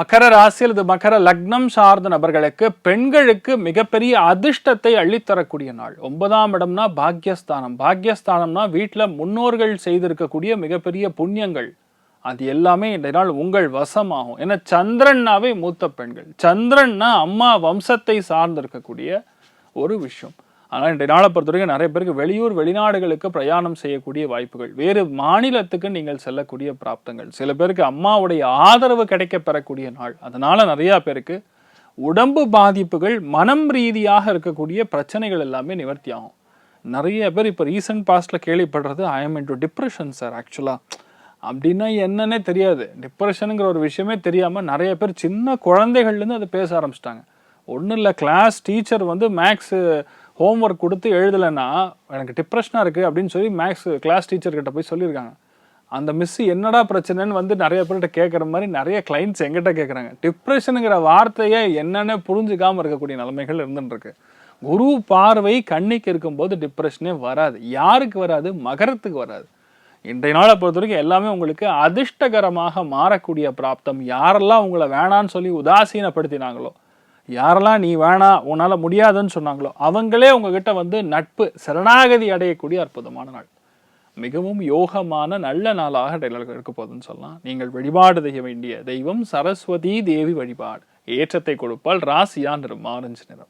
மகர ராசி அல்லது மகர லக்னம் சார்ந்த நபர்களுக்கு பெண்களுக்கு மிகப்பெரிய அதிர்ஷ்டத்தை அள்ளித்தரக்கூடிய நாள். ஒன்பதாம் இடம்னா பாக்யஸ்தானம். பாக்யஸ்தானம்னா வீட்டில் முன்னோர்கள் செய்திருக்கக்கூடிய மிகப்பெரிய புண்ணியங்கள். அது எல்லாமே இந்த நாள் உங்கள் வசமாகும். ஏன்னா சந்திரன்னாவே மூத்த பெண்கள். சந்திரன்னா அம்மா வம்சத்தை சார்ந்திருக்கக்கூடிய ஒரு விஷயம். ஆனால் இன்றைய நாளை பொறுத்த வரைக்கும் நிறைய பேருக்கு வெளியூர் வெளிநாடுகளுக்கு பிரயாணம் செய்யக்கூடிய வாய்ப்புகள். வேறு மாநிலத்துக்கு நீங்கள் செல்லக்கூடிய பிராப்தங்கள். சில பேருக்கு அம்மாவுடைய ஆதரவு கிடைக்க பெறக்கூடிய நாள். அதனால நிறையா பேருக்கு உடம்பு பாதிப்புகள் மனம் ரீதியாக இருக்கக்கூடிய பிரச்சனைகள் எல்லாமே நிவர்த்தி ஆகும். நிறைய பேர் இப்போ ரீசன்ட் பாஸ்ட்ல கேள்விப்படுறது I am into depression sir ஆக்சுவலாக அப்படின்னா என்னன்னே தெரியாது. டிப்ரெஷனுங்கிற ஒரு விஷயமே தெரியாமல் நிறைய பேர் சின்ன குழந்தைகள்லேருந்து அதை பேச ஆரம்பிச்சிட்டாங்க. ஒன்றும் இல்லை கிளாஸ் டீச்சர் வந்து மேக்ஸு ஹோம்ஒர்க் கொடுத்து எழுதலைன்னா எனக்கு டிப்ரெஷனாக இருக்குது அப்படின்னு சொல்லி மேக்ஸ் கிளாஸ் டீச்சர்கிட்ட போய் சொல்லியிருக்காங்க. அந்த மிஸ் என்னடா பிரச்சனைன்னு வந்து நிறைய பேர்கிட்ட கேட்குற மாதிரி நிறைய கிளைண்ட்ஸ் எங்கிட்ட கேட்குறாங்க. டிப்ரெஷனுங்கிற வார்த்தையை என்னென்ன புரிஞ்சுக்காமல் இருக்கக்கூடிய நிலைமைகள் இருந்துட்டு குரு பார்வை கண்ணிக்கு இருக்கும்போது டிப்ரெஷனே வராது. யாருக்கு வராது? மகரத்துக்கு வராது. இன்றைய நாளை பொறுத்த வரைக்கும் எல்லாமே உங்களுக்கு அதிர்ஷ்டகரமாக மாறக்கூடிய பிராப்தம். யாரெல்லாம் உங்களை வேணான்னு சொல்லி உதாசீனப்படுத்தினாங்களோ யாரெல்லாம் நீ வேணாம் உன்னால் முடியாதுன்னு சொன்னாங்களோ அவங்களே உங்ககிட்ட வந்து நட்பு சரணாகதி அடையக்கூடிய அற்புதமான நாள். மிகவும் யோகமான நல்ல நாளாக இருக்க போகுதுன்னு சொல்லலாம். நீங்கள் வழிபாடு செய்ய வேண்டிய தெய்வம் சரஸ்வதி தேவி வழிபாடு. ஏற்றத்தை கொடுப்பால் ராசியா நிறம் ஆரஞ்சு நிறம்.